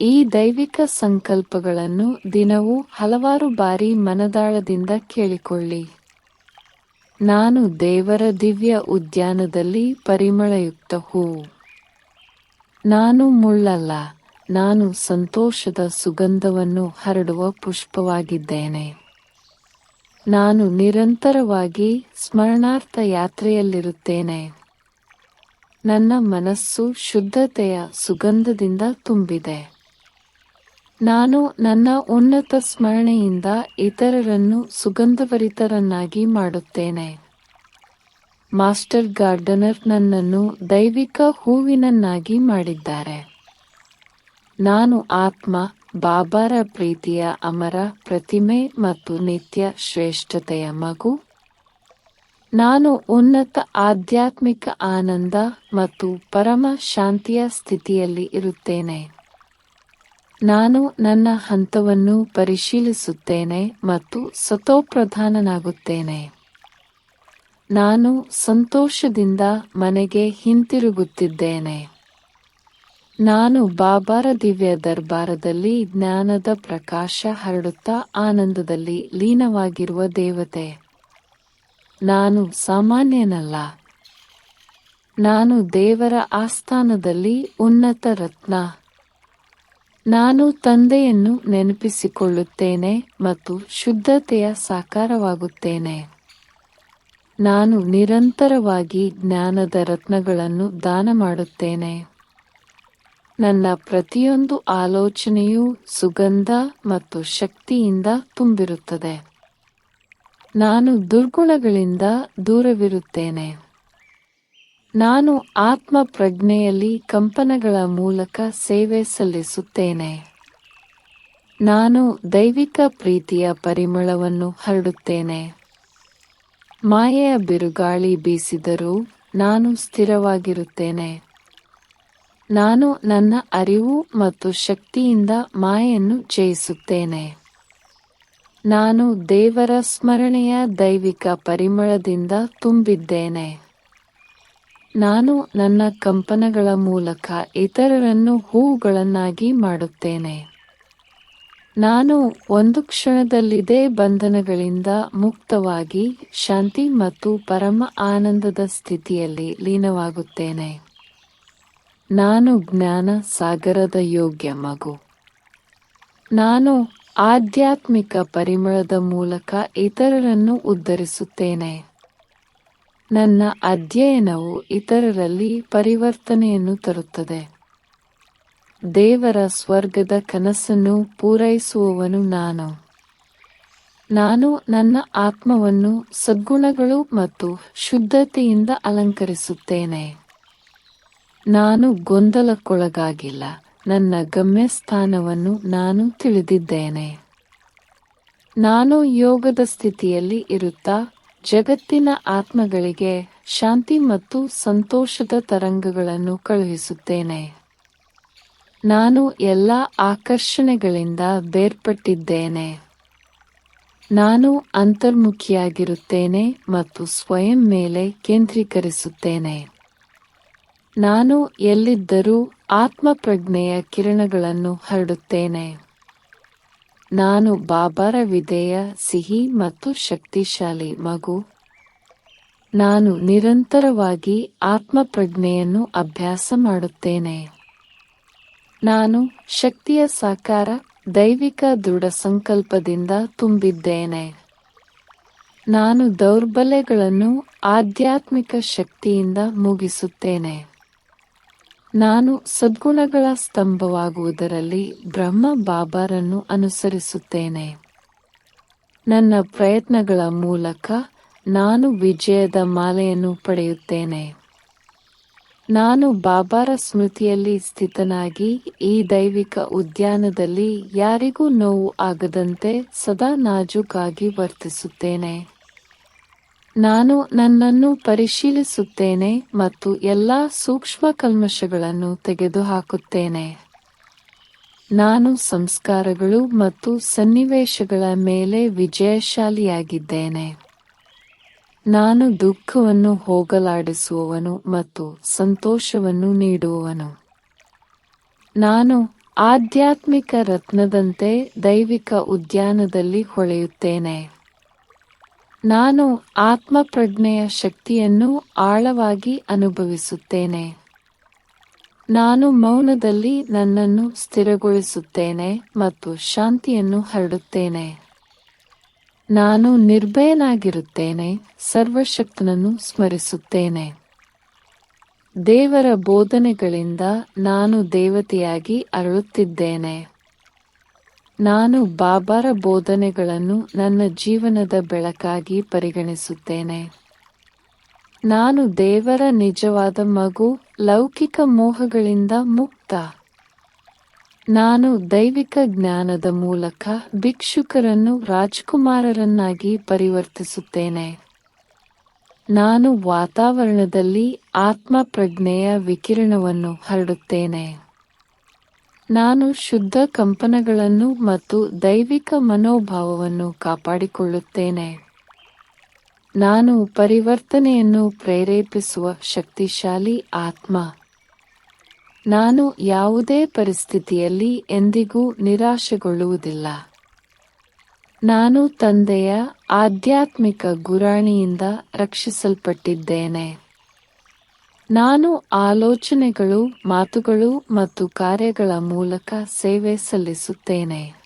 ಈ ದೈವಿಕ ಸಂಕಲ್ಪಗಳನ್ನು ದಿನವೂ ಹಲವಾರು ಬಾರಿ ಮನದಾಳದಿಂದ ಕೇಳಿಕೊಳ್ಳಿ. ನಾನು ದೇವರ ದಿವ್ಯ ಉದ್ಯಾನದಲ್ಲಿ ಪರಿಮಳಯುಕ್ತ ಹೂವು ನಾನು ಮುಳ್ಳಲ್ಲ, ನಾನು ಸಂತೋಷದ ಸುಗಂಧವನ್ನು ಹರಡುವ ಪುಷ್ಪವಾಗಿದ್ದೇನೆ. ನಾನು ನಿರಂತರವಾಗಿ ಸ್ಮರಣಾರ್ಥ ಯಾತ್ರೆಯಲ್ಲಿರುತ್ತೇನೆ. ನನ್ನ ಮನಸ್ಸು ಶುದ್ಧತೆಯ ಸುಗಂಧದಿಂದ ತುಂಬಿದೆ. ನಾನು ನನ್ನ ಉನ್ನತ ಸ್ಮರಣೆಯಿಂದ ಇತರರನ್ನು ಸುಗಂಧಭರಿತರನ್ನಾಗಿ ಮಾಡುತ್ತೇನೆ. ಮಾಸ್ಟರ್ ಗಾರ್ಡನರ್ ನನ್ನನ್ನು ದೈವಿಕ ಹೂವಿನನ್ನಾಗಿ ಮಾಡಿದ್ದಾರೆ. ನಾನು ಆತ್ಮ, ಬಾಬಾರ ಪ್ರೀತಿಯ ಅಮರ ಪ್ರತಿಮೆ ಮತ್ತು ನಿತ್ಯ ಶ್ರೇಷ್ಠತೆಯ ಮಗು. ನಾನು ಉನ್ನತ ಆಧ್ಯಾತ್ಮಿಕ ಆನಂದ ಮತ್ತು ಪರಮ ಶಾಂತಿಯ ಸ್ಥಿತಿಯಲ್ಲಿ ಇರುತ್ತೇನೆ. ನಾನು ನನ್ನ ಹಂತವನ್ನು ಪರಿಶೀಲಿಸುತ್ತೇನೆ ಮತ್ತು ಸತೋಪ್ರಧಾನನಾಗುತ್ತೇನೆ. ನಾನು ಸಂತೋಷದಿಂದ ಮನೆಗೆ ಹಿಂತಿರುಗುತ್ತಿದ್ದೇನೆ. ನಾನು ಬಾಬಾರ ದಿವ್ಯ ದರ್ಬಾರದಲ್ಲಿ ಜ್ಞಾನದ ಪ್ರಕಾಶ ಹರಡುತ್ತಾ ಆನಂದದಲ್ಲಿ ಲೀನವಾಗಿರುವ ದೇವತೆ. ನಾನು ಸಾಮಾನ್ಯನಲ್ಲ. ನಾನು ದೇವರ ಆಸ್ಥಾನದಲ್ಲಿ ಉನ್ನತ ರತ್ನ. ನಾನು ತಂದೆಯನ್ನು ನೆನಪಿಸಿಕೊಳ್ಳುತ್ತೇನೆ ಮತ್ತು ಶುದ್ಧತೆಯ ಸಾಕಾರವಾಗುತ್ತೇನೆ. ನಾನು ನಿರಂತರವಾಗಿ ಜ್ಞಾನದ ರತ್ನಗಳನ್ನು ದಾನ ಮಾಡುತ್ತೇನೆ. ನನ್ನ ಪ್ರತಿಯೊಂದು ಆಲೋಚನೆಯೂ ಸುಗಂಧ ಮತ್ತು ಶಕ್ತಿಯಿಂದ ತುಂಬಿರುತ್ತದೆ. ನಾನು ದುರ್ಗುಣಗಳಿಂದ ದೂರವಿರುತ್ತೇನೆ. ನಾನು ಆತ್ಮ ಪ್ರಜ್ಞೆಯಲ್ಲಿ ಕಂಪನಗಳ ಮೂಲಕ ಸೇವೆ ಸಲ್ಲಿಸುತ್ತೇನೆ. ನಾನು ದೈವಿಕ ಪ್ರೀತಿಯ ಪರಿಮಳವನ್ನು ಹರಡುತ್ತೇನೆ. ಮಾಯೆಯ ಬಿರುಗಾಳಿ ಬೀಸಿದರೂ ನಾನು ಸ್ಥಿರವಾಗಿರುತ್ತೇನೆ. ನಾನು ನನ್ನ ಅರಿವು ಮತ್ತು ಶಕ್ತಿಯಿಂದ ಮಾಯೆಯನ್ನು ಜಯಿಸುತ್ತೇನೆ. ನಾನು ದೇವರ ಸ್ಮರಣೆಯ ದೈವಿಕ ಪರಿಮಳದಿಂದ ತುಂಬಿದ್ದೇನೆ. ನಾನು ನನ್ನ ಕಂಪನಗಳ ಮೂಲಕ ಇತರರನ್ನು ಹೂವುಗಳನ್ನಾಗಿ ಮಾಡುತ್ತೇನೆ. ನಾನು ಒಂದು ಕ್ಷಣದಲ್ಲಿದೇ ಬಂಧನಗಳಿಂದ ಮುಕ್ತವಾಗಿ ಶಾಂತಿ ಮತ್ತು ಪರಮ ಆನಂದದ ಸ್ಥಿತಿಯಲ್ಲಿ ಲೀನವಾಗುತ್ತೇನೆ. ನಾನು ಜ್ಞಾನ ಸಾಗರದ ಯೋಗ್ಯ ಮಗು. ನಾನು ಆಧ್ಯಾತ್ಮಿಕ ಪರಿಮಳದ ಮೂಲಕ ಇತರರನ್ನು ಉದ್ಧರಿಸುತ್ತೇನೆ. ನನ್ನ ಅಧ್ಯಯನವು ಇತರರಲ್ಲಿ ಪರಿವರ್ತನೆಯನ್ನು ತರುತ್ತದೆ. ದೇವರ ಸ್ವರ್ಗದ ಕನಸನ್ನು ಪೂರೈಸುವವನು ನಾನು. ನಾನು ನನ್ನ ಆತ್ಮವನ್ನು ಸದ್ಗುಣಗಳು ಮತ್ತು ಶುದ್ಧತೆಯಿಂದ ಅಲಂಕರಿಸುತ್ತೇನೆ. ನಾನು ಗೊಂದಲಕ್ಕೊಳಗಾಗಿಲ್ಲ. ನನ್ನ ಗಮ್ಯಸ್ಥಾನವನ್ನು ನಾನು ತಿಳಿದಿದ್ದೇನೆ. ನಾನು ಯೋಗದ ಸ್ಥಿತಿಯಲ್ಲಿ ಇರುತ್ತಾ ಜಗತ್ತಿನ ಆತ್ಮಗಳಿಗೆ ಶಾಂತಿ ಮತ್ತು ಸಂತೋಷದ ತರಂಗಗಳನ್ನು ಕಳುಹಿಸುತ್ತೇನೆ. ನಾನು ಎಲ್ಲ ಆಕರ್ಷಣೆಗಳಿಂದ ಬೇರ್ಪಟ್ಟಿದ್ದೇನೆ. ನಾನು ಅಂತರ್ಮುಖಿಯಾಗಿರುತ್ತೇನೆ ಮತ್ತು ಸ್ವಯಂ ಮೇಲೆ ಕೇಂದ್ರೀಕರಿಸುತ್ತೇನೆ. ನಾನು ಎಲ್ಲಿದ್ದರೂ ಆತ್ಮಪ್ರಜ್ಞೆಯ ಕಿರಣಗಳನ್ನು ಹರಡುತ್ತೇನೆ. ನಾನು ಬಾಬರ ವಿಧೇಯ, ಸಿಹಿ ಮತ್ತು ಶಕ್ತಿಶಾಲಿ ಮಗು. ನಾನು ನಿರಂತರವಾಗಿ ಆತ್ಮಪ್ರಜ್ಞೆಯನ್ನು ಅಭ್ಯಾಸ ಮಾಡುತ್ತೇನೆ. ನಾನು ಶಕ್ತಿಯ ಸಾಕಾರ, ದೈವಿಕ ದೃಢ ಸಂಕಲ್ಪದಿಂದ ತುಂಬಿದ್ದೇನೆ. ನಾನು ದೌರ್ಬಲ್ಯಗಳನ್ನು ಆಧ್ಯಾತ್ಮಿಕ ಶಕ್ತಿಯಿಂದ ಮುಗಿಸುತ್ತೇನೆ. ನಾನು ಸದ್ಗುಣಗಳ ಸ್ತಂಭವಾಗುವುದರಲ್ಲಿ ಬ್ರಹ್ಮ ಬಾಬಾರನ್ನು ಅನುಸರಿಸುತ್ತೇನೆ. ನನ್ನ ಪ್ರಯತ್ನಗಳ ಮೂಲಕ ನಾನು ವಿಜಯದ ಮಾಲೆಯನ್ನು ಪಡೆಯುತ್ತೇನೆ. ನಾನು ಬಾಬಾರ ಸ್ಮೃತಿಯಲ್ಲಿ ಸ್ಥಿತನಾಗಿ ಈ ದೈವಿಕ ಉದ್ಯಾನದಲ್ಲಿ ಯಾರಿಗೂ ನೋವು ಆಗದಂತೆ ಸದಾ ನಾಜೂಕಾಗಿ ವರ್ತಿಸುತ್ತೇನೆ. ನಾನು ನನ್ನನ್ನು ಪರಿಶೀಲಿಸುತ್ತೇನೆ ಮತ್ತು ಎಲ್ಲಾ ಸೂಕ್ಷ್ಮ ಕಲ್ಮಶಗಳನ್ನು ತೆಗೆದುಹಾಕುತ್ತೇನೆ. ನಾನು ಸಂಸ್ಕಾರಗಳು ಮತ್ತು ಸನ್ನಿವೇಶಗಳ ಮೇಲೆ ವಿಜಯಶಾಲಿಯಾಗಿದ್ದೇನೆ. ನಾನು ದುಃಖವನ್ನು ಹೋಗಲಾಡಿಸುವವನು ಮತ್ತು ಸಂತೋಷವನ್ನು ನೀಡುವವನು. ನಾನು ಆಧ್ಯಾತ್ಮಿಕ ರತ್ನದಂತೆ ದೈವಿಕ ಉದ್ಯಾನದಲ್ಲಿ ಹೊಳೆಯುತ್ತೇನೆ. ನಾನು ಆತ್ಮಪ್ರಜ್ಞೆಯ ಶಕ್ತಿಯನ್ನು ಆಳವಾಗಿ ಅನುಭವಿಸುತ್ತೇನೆ. ನಾನು ಮೌನದಲ್ಲಿ ನನ್ನನ್ನು ಸ್ಥಿರಗೊಳಿಸುತ್ತೇನೆ ಮತ್ತು ಶಾಂತಿಯನ್ನು ಹರಡುತ್ತೇನೆ. ನಾನು ನಿರ್ಭಯನಾಗಿರುತ್ತೇನೆ, ಸರ್ವಶಕ್ತನನ್ನು ಸ್ಮರಿಸುತ್ತೇನೆ. ದೇವರ ಬೋಧನೆಗಳಿಂದ ನಾನು ದೇವತೆಯಾಗಿ ಅರಳುತ್ತಿದ್ದೇನೆ. ನಾನು ಬಾಬಾರ ಬೋಧನೆಗಳನ್ನು ನನ್ನ ಜೀವನದ ಬೆಳಕಾಗಿ ಪರಿಗಣಿಸುತ್ತೇನೆ. ನಾನು ದೇವರ ನಿಜವಾದ ಮಗು, ಲೌಕಿಕ ಮೋಹಗಳಿಂದ ಮುಕ್ತ. ನಾನು ದೈವಿಕ ಜ್ಞಾನದ ಮೂಲಕ ಭಿಕ್ಷುಕರನ್ನು ರಾಜ್ಕುಮಾರರನ್ನಾಗಿ ಪರಿವರ್ತಿಸುತ್ತೇನೆ. ನಾನು ವಾತಾವರಣದಲ್ಲಿ ಆತ್ಮ ಪ್ರಜ್ಞೆಯ ವಿಕಿರಣವನ್ನು ಹರಡುತ್ತೇನೆ. ನಾನು ಶುದ್ಧ ಕಂಪನಗಳನ್ನು ಮತ್ತು ದೈವಿಕ ಮನೋಭಾವವನ್ನು ಕಾಪಾಡಿಕೊಳ್ಳುತ್ತೇನೆ. ನಾನು ಪರಿವರ್ತನೆಯನ್ನು ಪ್ರೇರೇಪಿಸುವ ಶಕ್ತಿಶಾಲಿ ಆತ್ಮ. ನಾನು ಯಾವುದೇ ಪರಿಸ್ಥಿತಿಯಲ್ಲಿ ಎಂದಿಗೂ ನಿರಾಶೆಗೊಳ್ಳುವುದಿಲ್ಲ. ನಾನು ತಂದೆಯ ಆಧ್ಯಾತ್ಮಿಕ ಗುರಾಣಿಯಿಂದ ರಕ್ಷಿಸಲ್ಪಟ್ಟಿದ್ದೇನೆ. ನಾನು ಆಲೋಚನೆಗಳು, ಮಾತುಗಳು ಮತ್ತು ಕಾರ್ಯಗಳ ಮೂಲಕ ಸೇವೆ ಸಲ್ಲಿಸುತ್ತೇನೆ.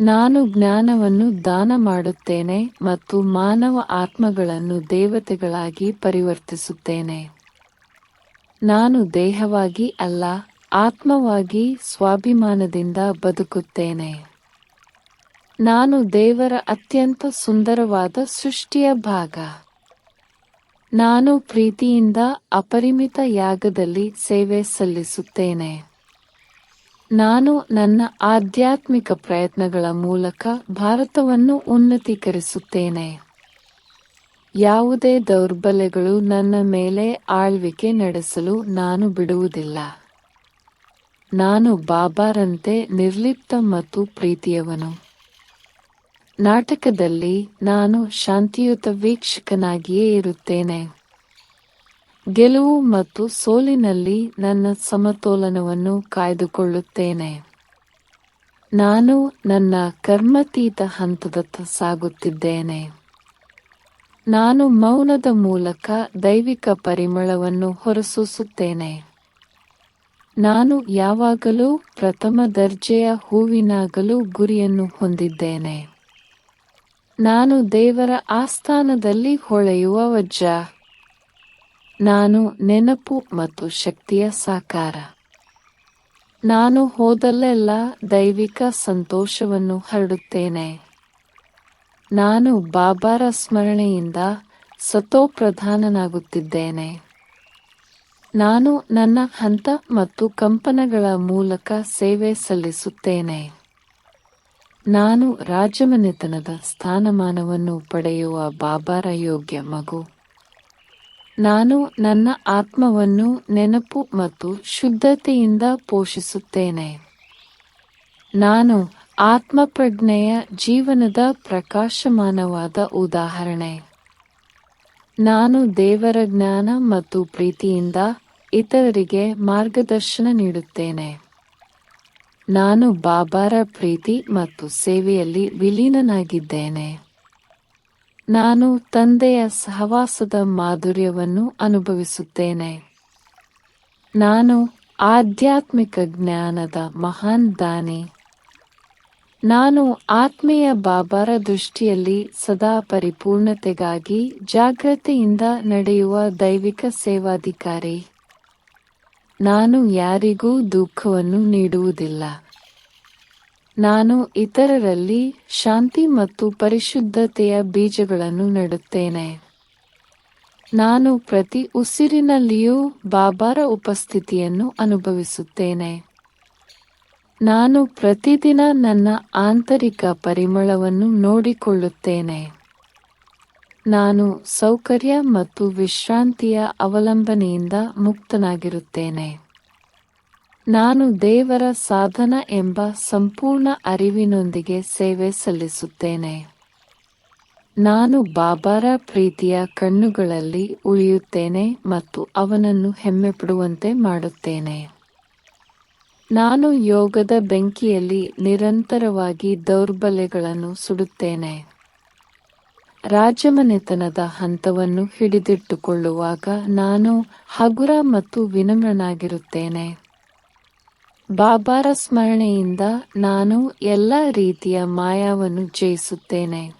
ನಾನು ಜ್ಞಾನವನ್ನು ದಾನ ಮಾಡುತ್ತೇನೆ ಮತ್ತು ಮಾನವ ಆತ್ಮಗಳನ್ನು ದೇವತೆಗಳಾಗಿ ಪರಿವರ್ತಿಸುತ್ತೇನೆ. ನಾನು ದೇಹವಾಗಿ ಅಲ್ಲ, ಆತ್ಮವಾಗಿ ಸ್ವಾಭಿಮಾನದಿಂದ ಬದುಕುತ್ತೇನೆ. ನಾನು ದೇವರ ಅತ್ಯಂತ ಸುಂದರವಾದ ಸೃಷ್ಟಿಯ ಭಾಗ. ನಾನು ಪ್ರೀತಿಯಿಂದ ಅಪರಿಮಿತ ಯಾಗದಲ್ಲಿ ಸೇವೆ ಸಲ್ಲಿಸುತ್ತೇನೆ. ನಾನು ನನ್ನ ಆಧ್ಯಾತ್ಮಿಕ ಪ್ರಯತ್ನಗಳ ಮೂಲಕ ಭಾರತವನ್ನು ಉನ್ನತೀಕರಿಸುತ್ತೇನೆ. ಯಾವುದೇ ದೌರ್ಬಲ್ಯಗಳು ನನ್ನ ಮೇಲೆ ಆಳ್ವಿಕೆ ನಡೆಸಲು ನಾನು ಬಿಡುವುದಿಲ್ಲ. ನಾನು ಬಾಬಾರಂತೆ ನಿರ್ಲಿಪ್ತ ಮತ್ತು ಪ್ರೀತಿಯವನು. ನಾಟಕದಲ್ಲಿ ನಾನು ಶಾಂತಿಯುತ ವೀಕ್ಷಕನಾಗಿಯೇ ಇರುತ್ತೇನೆ. ಗೆಲುವು ಮತ್ತು ಸೋಲಿನಲ್ಲಿ ನನ್ನ ಸಮತೋಲನವನ್ನು ಕಾಯ್ದುಕೊಳ್ಳುತ್ತೇನೆ. ನಾನು ನನ್ನ ಕರ್ಮತೀತ ಹಂತದತ್ತ ಸಾಗುತ್ತಿದ್ದೇನೆ. ನಾನು ಮೌನದ ಮೂಲಕ ದೈವಿಕ ಪರಿಮಳವನ್ನು ಹೊರಸೂಸುತ್ತೇನೆ. ನಾನು ಯಾವಾಗಲೂ ಪ್ರಥಮ ದರ್ಜೆಯ ಹೂವಿನಾಗಲೂ ಗುರಿಯನ್ನು ಹೊಂದಿದ್ದೇನೆ. ನಾನು ದೇವರ ಆಸ್ಥಾನದಲ್ಲಿ ಹೊಳೆಯುವ ವಜ್ರ. ನಾನು ನೆನಪು ಮತ್ತು ಶಕ್ತಿಯ ಸಾಕಾರ. ನಾನು ಹೋದಲ್ಲೆಲ್ಲ ದೈವಿಕ ಸಂತೋಷವನ್ನು ಹರಡುತ್ತೇನೆ. ನಾನು ಬಾಬಾರ ಸ್ಮರಣೆಯಿಂದ ಸತೋಪ್ರಧಾನನಾಗುತ್ತಿದ್ದೇನೆ. ನಾನು ನನ್ನ ಹಂತ ಮತ್ತು ಕಂಪನಗಳ ಮೂಲಕ ಸೇವೆ ಸಲ್ಲಿಸುತ್ತೇನೆ. ನಾನು ರಾಜಮನೆತನದ ಸ್ಥಾನಮಾನವನ್ನು ಪಡೆಯುವ ಬಾಬಾರ ಯೋಗ್ಯ ಮಗು. ನಾನು ನನ್ನ ಆತ್ಮವನ್ನು ನೆನಪು ಮತ್ತು ಶುದ್ಧತೆಯಿಂದ ಪೋಷಿಸುತ್ತೇನೆ. ನಾನು ಆತ್ಮಪ್ರಜ್ಞೆಯ ಜೀವನದ ಪ್ರಕಾಶಮಾನವಾದ ಉದಾಹರಣೆ. ನಾನು ದೇವರ ಜ್ಞಾನ ಮತ್ತು ಪ್ರೀತಿಯಿಂದ ಇತರರಿಗೆ ಮಾರ್ಗದರ್ಶನ ನೀಡುತ್ತೇನೆ. ನಾನು ಬಾಬಾರ ಪ್ರೀತಿ ಮತ್ತು ಸೇವೆಯಲ್ಲಿ ವಿಲೀನನಾಗಿದ್ದೇನೆ. ನಾನು ತಂದೆಯ ಸಹವಾಸದ ಮಾಧುರ್ಯವನ್ನು ಅನುಭವಿಸುತ್ತೇನೆ. ನಾನು ಆಧ್ಯಾತ್ಮಿಕ ಜ್ಞಾನದ ಮಹಾನ್ ದಾನಿ. ನಾನು ಆತ್ಮೀಯ ಬಾಬಾರ ದೃಷ್ಟಿಯಲ್ಲಿ ಸದಾ ಪರಿಪೂರ್ಣತೆಗಾಗಿ ಜಾಗ್ರತೆಯಿಂದ ನಡೆಯುವ ದೈವಿಕ ಸೇವಾಧಿಕಾರಿ. ನಾನು ಯಾರಿಗೂ ದುಃಖವನ್ನು ನೀಡುವುದಿಲ್ಲ. ನಾನು ಇತರರಲ್ಲಿ ಶಾಂತಿ ಮತ್ತು ಪರಿಶುದ್ಧತೆಯ ಬೀಜಗಳನ್ನು ನೆಡುತ್ತೇನೆ. ನಾನು ಪ್ರತಿ ಉಸಿರಿನಲ್ಲಿಯೂ ಬಾಬಾರ ಉಪಸ್ಥಿತಿಯನ್ನು ಅನುಭವಿಸುತ್ತೇನೆ. ನಾನು ಪ್ರತಿದಿನ ನನ್ನ ಆಂತರಿಕ ಪರಿಮಳವನ್ನು ನೋಡಿಕೊಳ್ಳುತ್ತೇನೆ. ನಾನು ಸೌಕರ್ಯ ಮತ್ತು ವಿಶ್ರಾಂತಿಯ ಅವಲಂಬನೆಯಿಂದ ಮುಕ್ತನಾಗಿರುತ್ತೇನೆ. ನಾನು ದೇವರ ಸಾಧನ ಎಂಬ ಸಂಪೂರ್ಣ ಅರಿವಿನೊಂದಿಗೆ ಸೇವೆ ಸಲ್ಲಿಸುತ್ತೇನೆ. ನಾನು ಬಾಬಾರ ಪ್ರೀತಿಯ ಕಣ್ಣುಗಳಲ್ಲಿ ಉಳಿಯುತ್ತೇನೆ ಮತ್ತು ಅವನನ್ನು ಹೆಮ್ಮೆಪಡುವಂತೆ ಮಾಡುತ್ತೇನೆ. ನಾನು ಯೋಗದ ಬೆಂಕಿಯಲ್ಲಿ ನಿರಂತರವಾಗಿ ದೌರ್ಬಲ್ಯಗಳನ್ನು ಸುಡುತ್ತೇನೆ. ರಾಜಮನೆತನದ ಹಂತವನ್ನು ಹಿಡಿದಿಟ್ಟುಕೊಳ್ಳುವಾಗ ನಾನು ಹಗುರ ಮತ್ತು ವಿನಮ್ರನಾಗಿರುತ್ತೇನೆ. ಬಾಬಾರ ಸ್ಮರಣೆಯಿಂದ ನಾನು ಎಲ್ಲ ರೀತಿಯ ಮಾಯವನ್ನು ಜಯಿಸುತ್ತೇನೆ.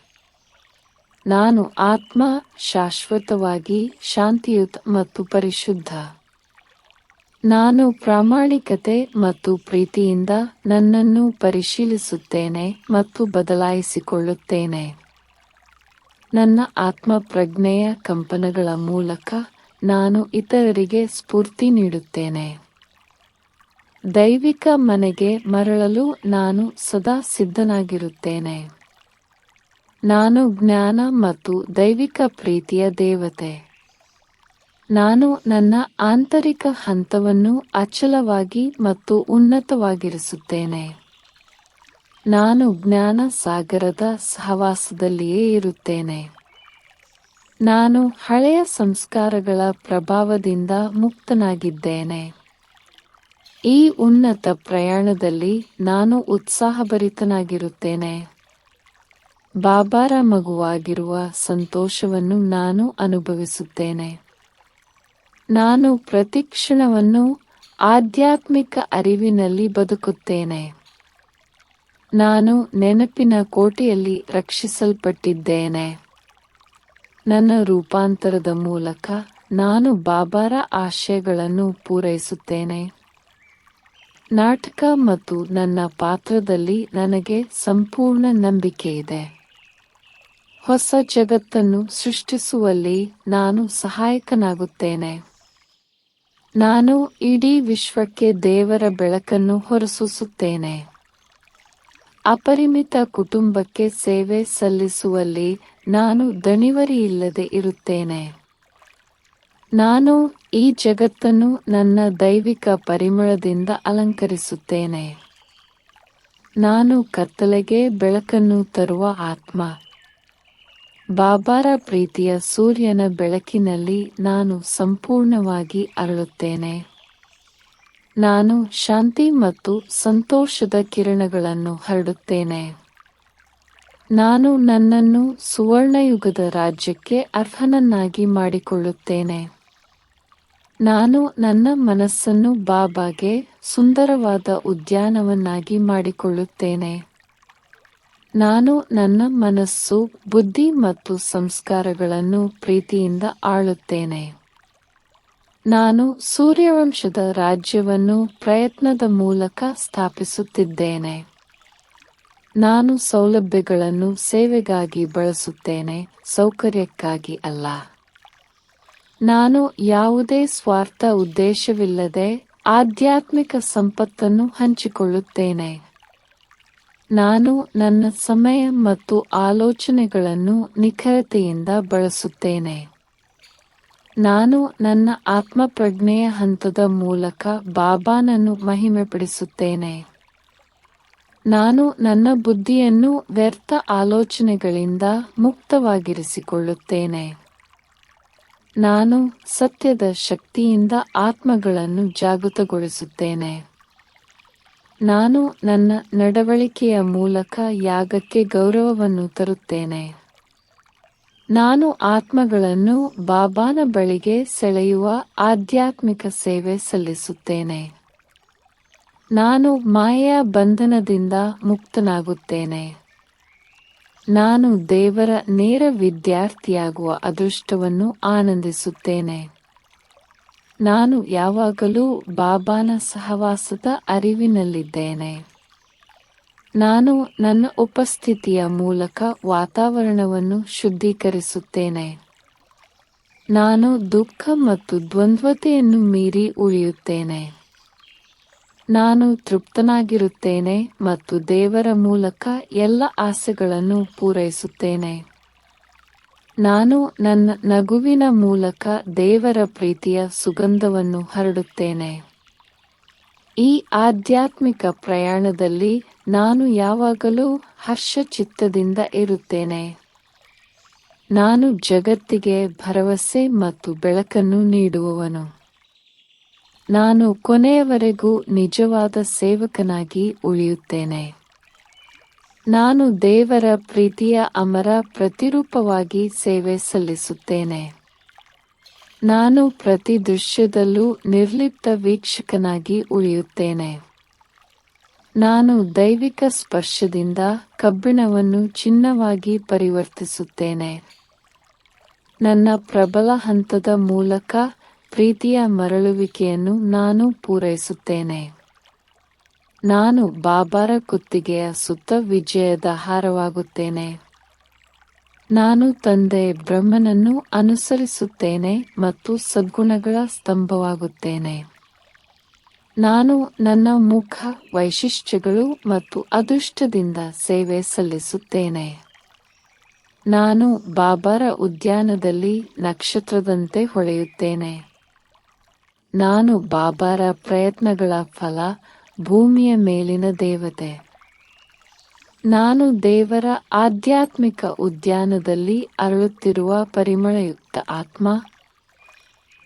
ನಾನು ಆತ್ಮ, ಶಾಶ್ವತವಾಗಿ ಶಾಂತಿಯುತ ಮತ್ತು ಪರಿಶುದ್ಧ. ನಾನು ಪ್ರಾಮಾಣಿಕತೆ ಮತ್ತು ಪ್ರೀತಿಯಿಂದ ನನ್ನನ್ನು ಪರಿಶೀಲಿಸುತ್ತೇನೆ ಮತ್ತು ಬದಲಾಯಿಸಿಕೊಳ್ಳುತ್ತೇನೆ. ನನ್ನ ಆತ್ಮ ಪ್ರಜ್ಞೆಯ ಕಂಪನಗಳ ಮೂಲಕ ನಾನು ಇತರರಿಗೆ ಸ್ಫೂರ್ತಿ ನೀಡುತ್ತೇನೆ. ದೈವಿಕ ಮನೆಗೆ ಮರಳಲು ನಾನು ಸದಾ ಸಿದ್ಧನಾಗಿರುತ್ತೇನೆ. ನಾನು ಜ್ಞಾನ ಮತ್ತು ದೈವಿಕ ಪ್ರೀತಿಯ ದೇವತೆ. ನಾನು ನನ್ನ ಆಂತರಿಕ ಹಂತವನ್ನು ಅಚಲವಾಗಿ ಮತ್ತು ಉನ್ನತವಾಗಿರಿಸುತ್ತೇನೆ. ನಾನು ಜ್ಞಾನ ಸಾಗರದ ಸಹವಾಸದಲ್ಲಿಯೇ ಇರುತ್ತೇನೆ. ನಾನು ಹಳೆಯ ಸಂಸ್ಕಾರಗಳ ಪ್ರಭಾವದಿಂದ ಮುಕ್ತನಾಗಿದ್ದೇನೆ. ಈ ಉನ್ನತ ಪ್ರಯಾಣದಲ್ಲಿ ನಾನು ಉತ್ಸಾಹಭರಿತನಾಗಿರುತ್ತೇನೆ. ಬಾಬಾರ ಮಗುವಾಗಿರುವ ಸಂತೋಷವನ್ನು ನಾನು ಅನುಭವಿಸುತ್ತೇನೆ. ನಾನು ಪ್ರತಿಕ್ಷಣವನ್ನು ಆಧ್ಯಾತ್ಮಿಕ ಅರಿವಿನಲ್ಲಿ ಬದುಕುತ್ತೇನೆ. ನಾನು ನೆನಪಿನ ಕೋಟೆಯಲ್ಲಿ ರಕ್ಷಿಸಲ್ಪಟ್ಟಿದ್ದೇನೆ. ನನ್ನ ರೂಪಾಂತರದ ಮೂಲಕ ನಾನು ಬಾಬಾರ ಆಶಯಗಳನ್ನು ಪೂರೈಸುತ್ತೇನೆ. ನಾಟಕ ಮತ್ತು ನನ್ನ ಪಾತ್ರದಲ್ಲಿ ನನಗೆ ಸಂಪೂರ್ಣ ನಂಬಿಕೆ ಇದೆ. ಹೊಸ ಜಗತ್ತನ್ನು ಸೃಷ್ಟಿಸುವಲ್ಲಿ ನಾನು ಸಹಾಯಕನಾಗುತ್ತೇನೆ. ನಾನು ಇಡೀ ವಿಶ್ವಕ್ಕೆ ದೇವರ ಬೆಳಕನ್ನು ಹೊರಸೂಸುತ್ತೇನೆ. ಅಪರಿಮಿತ ಕುಟುಂಬಕ್ಕೆ ಸೇವೆ ಸಲ್ಲಿಸುವಲ್ಲಿ ನಾನು ದಣಿವರಿಯಿಲ್ಲದೆ ಇರುತ್ತೇನೆ. ನಾನು ಈ ಜಗತ್ತನ್ನು ನನ್ನ ದೈವಿಕ ಪರಿಮಳದಿಂದ ಅಲಂಕರಿಸುತ್ತೇನೆ. ನಾನು ಕತ್ತಲೆಗೆ ಬೆಳಕನ್ನು ತರುವ ಆತ್ಮ. ಬಾಬಾರ ಪ್ರೀತಿಯ ಸೂರ್ಯನ ಬೆಳಕಿನಲ್ಲಿ ನಾನು ಸಂಪೂರ್ಣವಾಗಿ ಅರಳುತ್ತೇನೆ. ನಾನು ಶಾಂತಿ ಮತ್ತು ಸಂತೋಷದ ಕಿರಣಗಳನ್ನು ಹರಡುತ್ತೇನೆ. ನಾನು ನನ್ನನ್ನು ಸುವರ್ಣಯುಗದ ರಾಜ್ಯಕ್ಕೆ ಅರ್ಹನನ್ನಾಗಿ ಮಾಡಿಕೊಳ್ಳುತ್ತೇನೆ. ನಾನು ನನ್ನ ಮನಸ್ಸನ್ನು ಬಾಬಾಗೆ ಸುಂದರವಾದ ಉದ್ಯಾನವನ್ನಾಗಿ ಮಾಡಿಕೊಳ್ಳುತ್ತೇನೆ. ನಾನು ನನ್ನ ಮನಸ್ಸು ಬುದ್ಧಿ ಮತ್ತು ಸಂಸ್ಕಾರಗಳನ್ನು ಪ್ರೀತಿಯಿಂದ ಆಳುತ್ತೇನೆ. ನಾನು ಸೂರ್ಯವಂಶದ ರಾಜ್ಯವನ್ನು ಪ್ರಯತ್ನದ ಮೂಲಕ ಸ್ಥಾಪಿಸುತ್ತಿದ್ದೇನೆ. ನಾನು ಸೌಲಭ್ಯಗಳನ್ನು ಸೇವೆಗಾಗಿ ಬಳಸುತ್ತೇನೆ, ಸೌಕರ್ಯಕ್ಕಾಗಿ ಅಲ್ಲ. ನಾನು ಯಾವುದೇ ಸ್ವಾರ್ಥ ಉದ್ದೇಶವಿಲ್ಲದೆ ಆಧ್ಯಾತ್ಮಿಕ ಸಂಪತ್ತನ್ನು ಹಂಚಿಕೊಳ್ಳುತ್ತೇನೆ. ನಾನು ನನ್ನ ಸಮಯ ಮತ್ತು ಆಲೋಚನೆಗಳನ್ನು ನಿಖರತೆಯಿಂದ ಬಳಸುತ್ತೇನೆ. ನಾನು ನನ್ನ ಆತ್ಮಪ್ರಜ್ಞೆಯ ಹಂತದ ಮೂಲಕ ಬಾಬಾನನ್ನು ಮಹಿಮೆಪಡಿಸುತ್ತೇನೆ. ನಾನು ನನ್ನ ಬುದ್ಧಿಯನ್ನು ವ್ಯರ್ಥ ಆಲೋಚನೆಗಳಿಂದ ಮುಕ್ತವಾಗಿರಿಸಿಕೊಳ್ಳುತ್ತೇನೆ. ನಾನು ಸತ್ಯದ ಶಕ್ತಿಯಿಂದ ಆತ್ಮಗಳನ್ನು ಜಾಗೃತಗೊಳಿಸುತ್ತೇನೆ. ನಾನು ನನ್ನ ನಡವಳಿಕೆಯ ಮೂಲಕ ಯಾಗಕ್ಕೆ ಗೌರವವನ್ನು ತರುತ್ತೇನೆ. ನಾನು ಆತ್ಮಗಳನ್ನು ಬಾಬಾನ ಬಳಿಗೆ ಸೆಳೆಯುವ ಆಧ್ಯಾತ್ಮಿಕ ಸೇವೆ ಸಲ್ಲಿಸುತ್ತೇನೆ. ನಾನು ಮಾಯೆಯ ಬಂಧನದಿಂದ ಮುಕ್ತನಾಗುತ್ತೇನೆ. ನಾನು ದೇವರ ನೇರ ವಿದ್ಯಾರ್ಥಿಯಾಗುವ ಅದೃಷ್ಟವನ್ನು ಆನಂದಿಸುತ್ತೇನೆ. ನಾನು ಯಾವಾಗಲೂ ಬಾಬಾನ ಸಹವಾಸದ ಅರಿವಿನಲ್ಲಿದ್ದೇನೆ. ನಾನು ನನ್ನ ಉಪಸ್ಥಿತಿಯ ಮೂಲಕ ವಾತಾವರಣವನ್ನು ಶುದ್ಧೀಕರಿಸುತ್ತೇನೆ. ನಾನು ದುಃಖ ಮತ್ತು ದ್ವಂದ್ವತೆಯನ್ನು ಮೀರಿ ಉಳಿಯುತ್ತೇನೆ. ನಾನು ತೃಪ್ತನಾಗಿರುತ್ತೇನೆ ಮತ್ತು ದೇವರ ಮೂಲಕ ಎಲ್ಲ ಆಸೆಗಳನ್ನು ಪೂರೈಸುತ್ತೇನೆ. ನಾನು ನನ್ನ ನಗುವಿನ ಮೂಲಕ ದೇವರ ಪ್ರೀತಿಯ ಸುಗಂಧವನ್ನು ಹರಡುತ್ತೇನೆ. ಈ ಆಧ್ಯಾತ್ಮಿಕ ಪ್ರಯಾಣದಲ್ಲಿ ನಾನು ಯಾವಾಗಲೂ ಹರ್ಷಚಿತ್ತದಿಂದ ಇರುತ್ತೇನೆ. ನಾನು ಜಗತ್ತಿಗೆ ಭರವಸೆ ಮತ್ತು ಬೆಳಕನ್ನು ನೀಡುವವನು. ನಾನು ಕೊನೆಯವರೆಗೂ ನಿಜವಾದ ಸೇವಕನಾಗಿ ಉಳಿಯುತ್ತೇನೆ. ನಾನು ದೇವರ ಪ್ರೀತಿಯ ಅಮರ ಪ್ರತಿರೂಪವಾಗಿ ಸೇವೆ ಸಲ್ಲಿಸುತ್ತೇನೆ. ನಾನು ಪ್ರತಿ ದೃಶ್ಯದಲ್ಲೂ ನಿರ್ಲಿಪ್ತ ವೀಕ್ಷಕನಾಗಿ ಉಳಿಯುತ್ತೇನೆ. ನಾನು ದೈವಿಕ ಸ್ಪರ್ಶದಿಂದ ಕಬ್ಬಿಣವನ್ನು ಚಿನ್ನವಾಗಿ ಪರಿವರ್ತಿಸುತ್ತೇನೆ. ನನ್ನ ಪ್ರಬಲ ಹಂತದ ಮೂಲಕ ಪ್ರೀತಿಯ ಮರಳುವಿಕೆಯನ್ನು ನಾನು ಪೂರೈಸುತ್ತೇನೆ. ನಾನು ಬಾಬಾರ ಕುತ್ತಿಗೆಯ ಸುತ್ತ ವಿಜಯದ ಹಾರವಾಗುತ್ತೇನೆ. ನಾನು ತಂದೆ ಬ್ರಹ್ಮನನ್ನು ಅನುಸರಿಸುತ್ತೇನೆ ಮತ್ತು ಸದ್ಗುಣಗಳ ಸ್ತಂಭವಾಗುತ್ತೇನೆ. ನಾನು ನನ್ನ ಮುಖ ವೈಶಿಷ್ಟ್ಯಗಳು ಮತ್ತು ಅದೃಷ್ಟದಿಂದ ಸೇವೆ ಸಲ್ಲಿಸುತ್ತೇನೆ. ನಾನು ಬಾಬಾರ ಉದ್ಯಾನದಲ್ಲಿ ನಕ್ಷತ್ರದಂತೆ ಹೊಳೆಯುತ್ತೇನೆ. ನಾನು ಬಾಬಾರ ಪ್ರಯತ್ನಗಳ ಫಲ ಭೂಮಿಯ ಮೇಲಿನ ದೇವತೆ. ನಾನು ದೇವರ ಆಧ್ಯಾತ್ಮಿಕ ಉದ್ಯಾನದಲ್ಲಿ ಅರಳುತ್ತಿರುವ ಪರಿಮಳಯುಕ್ತ ಆತ್ಮ.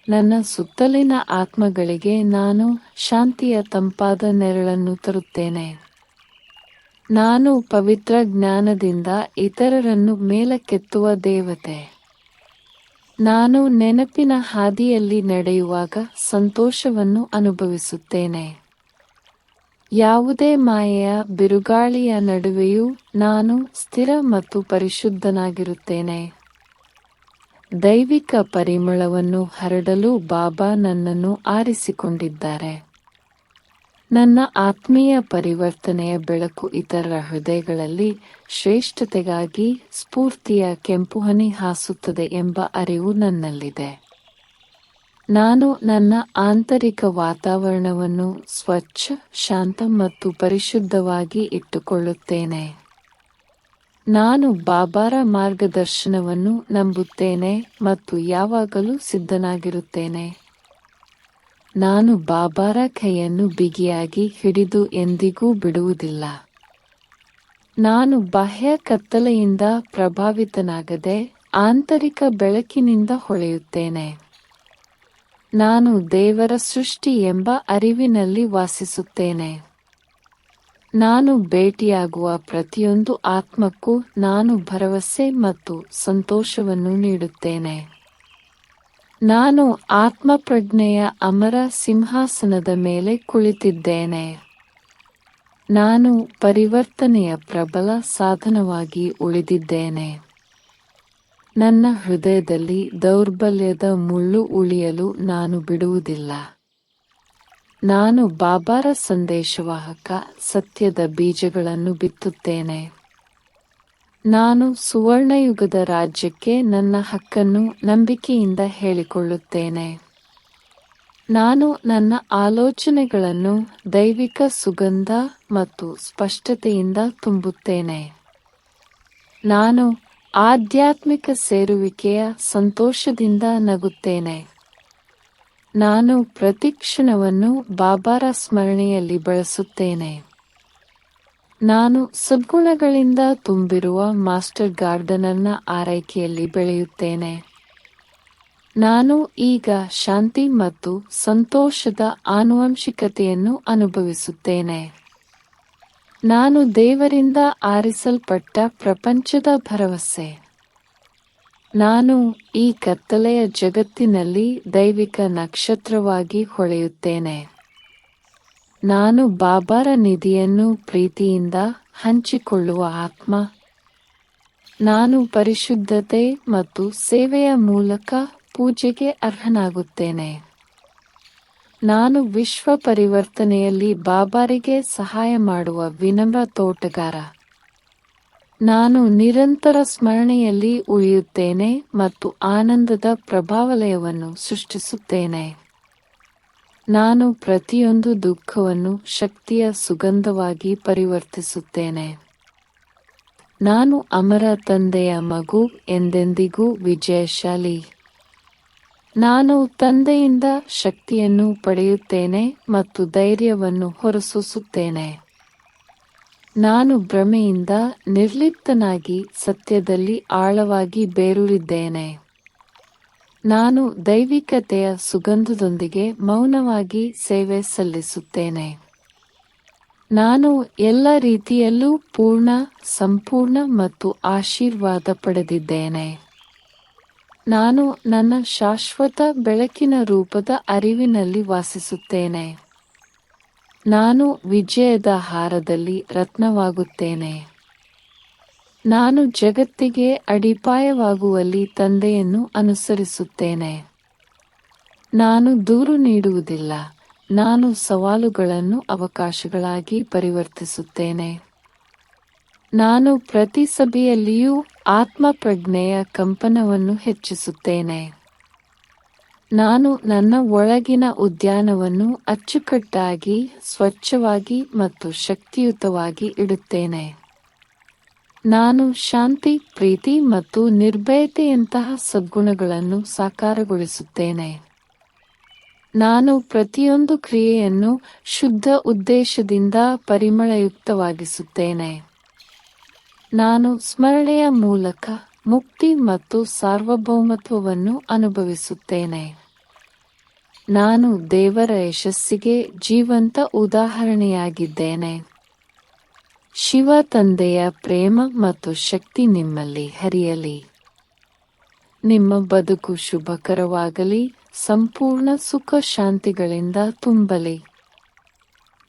ನನ್ನ ಸುತ್ತಲಿನ ಆತ್ಮಗಳಿಗೆ ನಾನು ಶಾಂತಿಯ ತಂಪಾದ ನೆರಳನ್ನು ತರುತ್ತೇನೆ. ನಾನು ಪವಿತ್ರ ಜ್ಞಾನದಿಂದ ಇತರರನ್ನು ಮೇಲಕ್ಕೆತ್ತುವ ದೇವತೆ. ನಾನು ನೆನಪಿನ ಹಾದಿಯಲ್ಲಿ ನಡೆಯುವಾಗ ಸಂತೋಷವನ್ನು ಅನುಭವಿಸುತ್ತೇನೆ. ಯಾವುದೇ ಮಾಯೆಯ ಬಿರುಗಾಳಿಯ ನಡುವೆಯೂ ನಾನು ಸ್ಥಿರ ಮತ್ತು ಪರಿಶುದ್ಧನಾಗಿರುತ್ತೇನೆ. ದೈವಿಕ ಪರಿಮಳವನ್ನು ಹರಡಲು ಬಾಬಾ ನನ್ನನ್ನು ಆರಿಸಿಕೊಂಡಿದ್ದಾರೆ. ನನ್ನ ಆತ್ಮೀಯ ಪರಿವರ್ತನೆಯ ಬೆಳಕು ಇತರರ ಹೃದಯಗಳಲ್ಲಿ ಶ್ರೇಷ್ಠತೆಗಾಗಿ ಸ್ಫೂರ್ತಿಯ ಕೆಂಪು ಹನಿ ಹಾಸುತ್ತದೆ ಎಂಬ ಅರಿವು ನನ್ನಲ್ಲಿದೆ. ನಾನು ನನ್ನ ಆಂತರಿಕ ವಾತಾವರಣವನ್ನು ಸ್ವಚ್ಛ, ಶಾಂತ ಮತ್ತು ಪರಿಶುದ್ಧವಾಗಿ ಇಟ್ಟುಕೊಳ್ಳುತ್ತೇನೆ. ನಾನು ಬಾಬಾರ ಮಾರ್ಗದರ್ಶನವನ್ನು ನಂಬುತ್ತೇನೆ ಮತ್ತು ಯಾವಾಗಲೂ ಸಿದ್ಧನಾಗಿರುತ್ತೇನೆ. ನಾನು ಬಾಬಾರ ಕೈಯನ್ನು ಬಿಗಿಯಾಗಿ ಹಿಡಿದು ಎಂದಿಗೂ ಬಿಡುವುದಿಲ್ಲ. ನಾನು ಬಾಹ್ಯ ಕತ್ತಲೆಯಿಂದ ಪ್ರಭಾವಿತನಾಗದೆ ಆಂತರಿಕ ಬೆಳಕಿನಿಂದ ಹೊಳೆಯುತ್ತೇನೆ. ನಾನು ದೇವರ ಸೃಷ್ಟಿ ಎಂಬ ಅರಿವಿನಲ್ಲಿ ವಾಸಿಸುತ್ತೇನೆ. ನಾನು ಭೇಟಿಯಾಗುವ ಪ್ರತಿಯೊಂದು ಆತ್ಮಕ್ಕೂ ನಾನು ಭರವಸೆ ಮತ್ತು ಸಂತೋಷವನ್ನು ನೀಡುತ್ತೇನೆ. ನಾನು ಆತ್ಮಪ್ರಜ್ಞೆಯ ಅಮರ ಸಿಂಹಾಸನದ ಮೇಲೆ ಕುಳಿತಿದ್ದೇನೆ. ನಾನು ಪರಿವರ್ತನೆಯ ಪ್ರಬಲ ಸಾಧನವಾಗಿ ಉಳಿದಿದ್ದೇನೆ. ನನ್ನ ಹೃದಯದಲ್ಲಿ ದೌರ್ಬಲ್ಯದ ಮುಳ್ಳು ಉಳಿಯಲು ನಾನು ಬಿಡುವುದಿಲ್ಲ. ನಾನು ಬಾಬಾರ ಸಂದೇಶವಾಹಕ ಸತ್ಯದ ಬೀಜಗಳನ್ನು ಬಿತ್ತುತ್ತೇನೆ. ನಾನು ಸುವರ್ಣಯುಗದ ರಾಜ್ಯಕ್ಕೆ ನನ್ನ ಹಕ್ಕನ್ನು ನಂಬಿಕೆಯಿಂದ ಹೇಳಿಕೊಳ್ಳುತ್ತೇನೆ. ನಾನು ನನ್ನ ಆಲೋಚನೆಗಳನ್ನು ದೈವಿಕ ಸುಗಂಧ ಮತ್ತು ಸ್ಪಷ್ಟತೆಯಿಂದ ತುಂಬುತ್ತೇನೆ. ನಾನು ಆಧ್ಯಾತ್ಮಿಕ ಸೇರುವಿಕೆಯ ಸಂತೋಷದಿಂದ ನಗುತ್ತೇನೆ. ನಾನು ಪ್ರತಿಕ್ಷಣವನ್ನು ಬಾಬಾರ ಸ್ಮರಣೆಯಲ್ಲಿ ಬಳಸುತ್ತೇನೆ. ನಾನು ಸದ್ಗುಣಗಳಿಂದ ತುಂಬಿರುವ ಮಾಸ್ಟರ್ ಗಾರ್ಡನನ್ನ ಆರೈಕೆಯಲ್ಲಿ ಬೆಳೆಯುತ್ತೇನೆ. ನಾನು ಈಗ ಶಾಂತಿ ಮತ್ತು ಸಂತೋಷದ ಆನುವಂಶಿಕತೆಯನ್ನು ಅನುಭವಿಸುತ್ತೇನೆ. ನಾನು ದೇವರಿಂದ ಆರಿಸಲ್ಪಟ್ಟ ಪ್ರಪಂಚದ ಭರವಸೆ. ನಾನು ಈ ಕತ್ತಲೆಯ ಜಗತ್ತಿನಲ್ಲಿ ದೈವಿಕ ನಕ್ಷತ್ರವಾಗಿ ಹೊಳೆಯುತ್ತೇನೆ. ನಾನು ಬಾಬಾರ ನಿಧಿಯನ್ನು ಪ್ರೀತಿಯಿಂದ ಹಂಚಿಕೊಳ್ಳುವ ಆತ್ಮ. ನಾನು ಪರಿಶುದ್ಧತೆ ಮತ್ತು ಸೇವೆಯ ಮೂಲಕ ಪೂಜೆಗೆ ಅರ್ಹನಾಗುತ್ತೇನೆ. ನಾನು ವಿಶ್ವ ಪರಿವರ್ತನೆಯಲ್ಲಿ ಬಾಬಾರಿಗೆ ಸಹಾಯ ಮಾಡುವ ವಿನಮ್ರ ತೋಟಗಾರ. ನಾನು ನಿರಂತರ ಸ್ಮರಣೆಯಲ್ಲಿ ಉಳಿಯುತ್ತೇನೆ ಮತ್ತು ಆನಂದದ ಪ್ರಭಾವಲಯವನ್ನು ಸೃಷ್ಟಿಸುತ್ತೇನೆ. ನಾನು ಪ್ರತಿಯೊಂದು ದುಃಖವನ್ನು ಶಕ್ತಿಯ ಸುಗಂಧವಾಗಿ ಪರಿವರ್ತಿಸುತ್ತೇನೆ. ನಾನು ಅಮರ ತಂದೆಯ ಮಗು ಎಂದೆಂದಿಗೂ ವಿಜಯಶಾಲಿ. ನಾನು ತಂದೆಯಿಂದ ಶಕ್ತಿಯನ್ನು ಪಡೆಯುತ್ತೇನೆ ಮತ್ತು ಧೈರ್ಯವನ್ನು ಹೊರಸೂಸುತ್ತೇನೆ. ನಾನು ಭ್ರಮೆಯಿಂದ ನಿರ್ಲಿಪ್ತನಾಗಿ ಸತ್ಯದಲ್ಲಿ ಆಳವಾಗಿ ಬೇರೂರಿದ್ದೇನೆ. ನಾನು ದೈವಿಕತೆಯ ಸುಗಂಧದೊಂದಿಗೆ ಮೌನವಾಗಿ ಸೇವೆ ಸಲ್ಲಿಸುತ್ತೇನೆ. ನಾನು ಎಲ್ಲ ರೀತಿಯಲ್ಲೂ ಪೂರ್ಣ, ಸಂಪೂರ್ಣ ಮತ್ತು ಆಶೀರ್ವಾದ ಪಡೆದಿದ್ದೇನೆ. ನಾನು ನನ್ನ ಶಾಶ್ವತ ಬೆಳಕಿನ ರೂಪದ ಅರಿವಿನಲ್ಲಿ ವಾಸಿಸುತ್ತೇನೆ. ನಾನು ವಿಜಯದ ಹಾರದಲ್ಲಿ ರತ್ನವಾಗುತ್ತೇನೆ. ನಾನು ಜಗತ್ತಿಗೆ ಅಡಿಪಾಯವಾಗುವಲ್ಲಿ ತಂದೆಯನ್ನು ಅನುಸರಿಸುತ್ತೇನೆ. ನಾನು ದೂರು ನೀಡುವುದಿಲ್ಲ. ನಾನು ಸವಾಲುಗಳನ್ನು ಅವಕಾಶಗಳಾಗಿ ಪರಿವರ್ತಿಸುತ್ತೇನೆ. ನಾನು ಪ್ರತಿ ಸಭೆಯಲ್ಲಿಯೂ ಆತ್ಮ ಪ್ರಜ್ಞೆಯ ಕಂಪನವನ್ನು ಹೆಚ್ಚಿಸುತ್ತೇನೆ. ನಾನು ನನ್ನ ಒಳಗಿನ ಉದ್ಯಾನವನ್ನು ಅಚ್ಚುಕಟ್ಟಾಗಿ, ಸ್ವಚ್ಛವಾಗಿ ಮತ್ತು ಶಕ್ತಿಯುತವಾಗಿ ಇಡುತ್ತೇನೆ. ನಾನು ಶಾಂತಿ, ಪ್ರೀತಿ ಮತ್ತು ನಿರ್ಭಯತೆಯಂತಹ ಸದ್ಗುಣಗಳನ್ನು ಸಾಕಾರಗೊಳಿಸುತ್ತೇನೆ. ನಾನು ಪ್ರತಿಯೊಂದು ಕ್ರಿಯೆಯನ್ನು ಶುದ್ಧ ಉದ್ದೇಶದಿಂದ ಪರಿಮಳಯುಕ್ತವಾಗಿಸುತ್ತೇನೆ. ನಾನು ಸ್ಮರಣೆಯ ಮೂಲಕ ಮುಕ್ತಿ ಮತ್ತು ಸಾರ್ವಭೌಮತ್ವವನ್ನು ಅನುಭವಿಸುತ್ತೇನೆ. ನಾನು ದೇವರ ಯಶಸ್ಸಿಗೆ ಜೀವಂತ ಉದಾಹರಣೆಯಾಗಿದ್ದೇನೆ. ಶಿವ ತಂದೆಯ ಪ್ರೇಮ ಮತ್ತು ಶಕ್ತಿ ನಿಮ್ಮಲ್ಲಿ ಹರಿಯಲಿ. ನಿಮ್ಮ ಬದುಕು ಶುಭಕರವಾಗಲಿ, ಸಂಪೂರ್ಣ ಸುಖ ಶಾಂತಿಗಳಿಂದ ತುಂಬಲಿ.